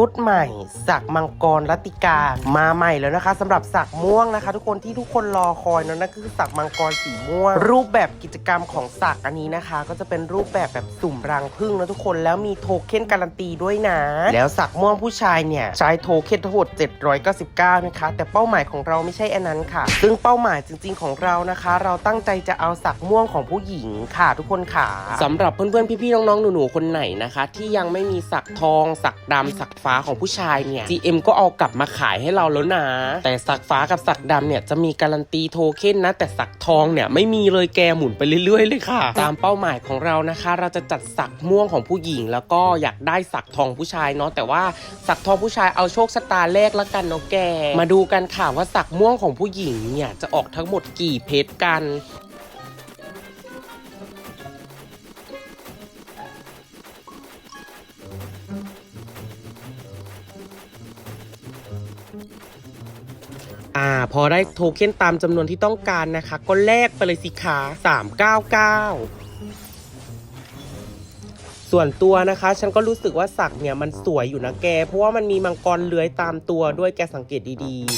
ชุดใหม่ สักมังกรรัติกา มาใหม่แล้วนะคะสำหรับสักม่วงนะคะ ทุกคนที่ทุกคนรอคอยเนอะนั่นก็คือสักมังกรสีม่วง รูปแบบกิจกรรมของสักอันนี้นะคะ ก็จะเป็นรูปแบบแบบสุ่มรังผึ้งนะทุกคนแล้วมีโทเค็นการันตีด้วยนะ แล้วสักม่วงผู้ชายเนี่ยใช้โทเค็นทั้งหมด799นะคะ แต่เป้าหมายของเราไม่ใช่อันนั้นค่ะ ซึ่งเป้าหมายจริง ๆของเรานะคะ เราตั้งใจจะเอาสักม่วงของผู้หญิงค่ะ ทุกคนค่ะสำหรับเพื่อนๆพี่ๆน้องๆหนูๆคนไหนนะคะ ที่ยังไม่มีสักทองสักดำสักฟ้าของผู้ชายเนี่ย GM ก็เอากลับมาขายให้เราแล้วนะ แต่สักฟ้ากับสักดำเนี่ยจะมีการันตีโทเค็นนะ แต่สักทองเนี่ยไม่มีเลยแกหมุนไปเรื่อยๆเลยค่ะ ตามเป้าหมายของเรานะคะ เราจะจัดสักม่วงของผู้หญิง แล้วก็อยากได้สักทองผู้ชายเนาะแต่ว่าสักทองผู้ชายเอาโชคชะตาแรกละกันเนาะแก มาดูกันค่ะว่าสักม่วงของผู้หญิงเนี่ยจะออกทั้งหมดกี่เพชรกัน อ่า พอได้โทเค็นตามจำนวนที่ต้องการนะคะ ก็แลกไปเลยสิคะ399ส่วนตัวนะคะ ฉันก็รู้สึกว่าสักเนี่ยมันสวยอยู่นะแก เพราะว่ามันมีมังกรเลื้อยตามตัวด้วยแกสังเกตดีๆ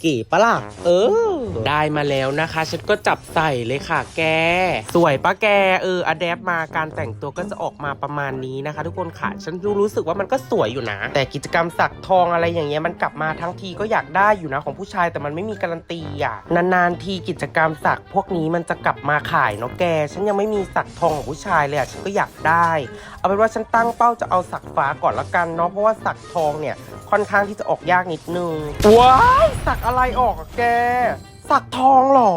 เก๋ปะล่ะเออ ได้มาแล้วนะคะ ฉันก็จับใส่เลยค่ะ แก สวยปะแก เอออะแดปมาการแต่งตัวก็จะออกมาประมาณนี้นะคะ ทุกคนค่ะ ฉันรู้สึกว่ามันก็สวยอยู่นะ แต่กิจกรรมสักทองอะไรอย่างเงี้ยมันกลับมาทั้งทีก็อยากได้อยู่นะของผู้ชายแต่มันไม่มีการันตีอะนานๆทีกิจกรรมสักพวกนี้มันจะกลับมาขายเนาะแก ฉันยังไม่มีสักทองของผู้ชายเลยอะฉันก็อยากได้ เอาเป็นว่าฉันตั้งเป้าจะเอาสักฟ้าก่อนละกันเนาะเพราะว่าสักทองเนี่ยค่อนข้างที่จะออกยากนิดนึงว้ายสักอะไรออกอะแก สักทองเหรอ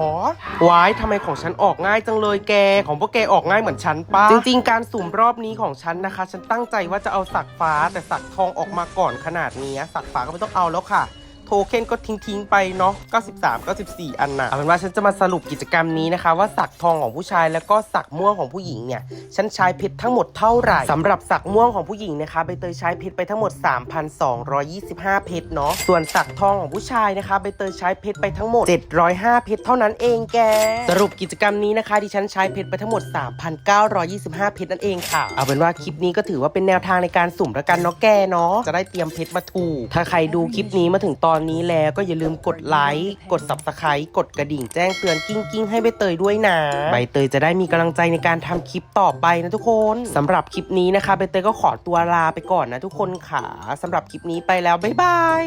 วายทำไมของฉันออกง่ายจังเลยแก ของพวกแกออกง่ายเหมือนฉันปะจริงๆ การสุ่มรอบนี้ของฉันนะคะ ฉันตั้งใจว่าจะเอาสักฟ้าแต่สักทองออกมาก่อนขนาดนี้สักฟ้าก็ไม่ต้องเอาแล้วค่ะ เค็นก็ทิ้งๆไปเนาะ93 94 อันน่ะเอาเป็นว่าฉันจะมาสรุปกิจกรรมนี้นะคะ ว่าสักทองของผู้ชายแล้วก็สักม่วงของผู้หญิงเนี่ยฉันใช้เพชรทั้งหมดเท่าไหร่สำหรับสักม่วงของผู้หญิงนะคะใบเตยใช้เพชรไปทั้งหมด 3,225 เพชรเนาะส่วนสักทองของผู้ชายนะคะใบเตยใช้เพชรไปทั้งหมด 705 เพชรเท่านั้นเองแก สรุปกิจกรรมนี้นะคะที่ฉันใช้เพชรไปทั้งหมด 3,925 เพชรนั่นเองค่ะ เอาเป็นว่าคลิปนี้ก็ถือว่าเป็นแนวทางในการสุ่มแล้วกันเนาะแกเนาะจะได้เตรียมเพชรมาถูกถ้าใครดูคลิปนี้มาถึงตอนนี้แล้วก็อย่าลืมกดไลค์ กด subscribe กดกระดิ่งแจ้งเตือนกิ้งกิ้งให้ใบเตยด้วยนะ ใบเตยจะได้มีกำลังใจในการทำคลิปต่อไปนะทุกคนสำหรับคลิปนี้นะคะใบเตยก็ขอตัวลาไปก่อนนะทุกคนค่ะสำหรับคลิปนี้ไปแล้วบ๊ายบาย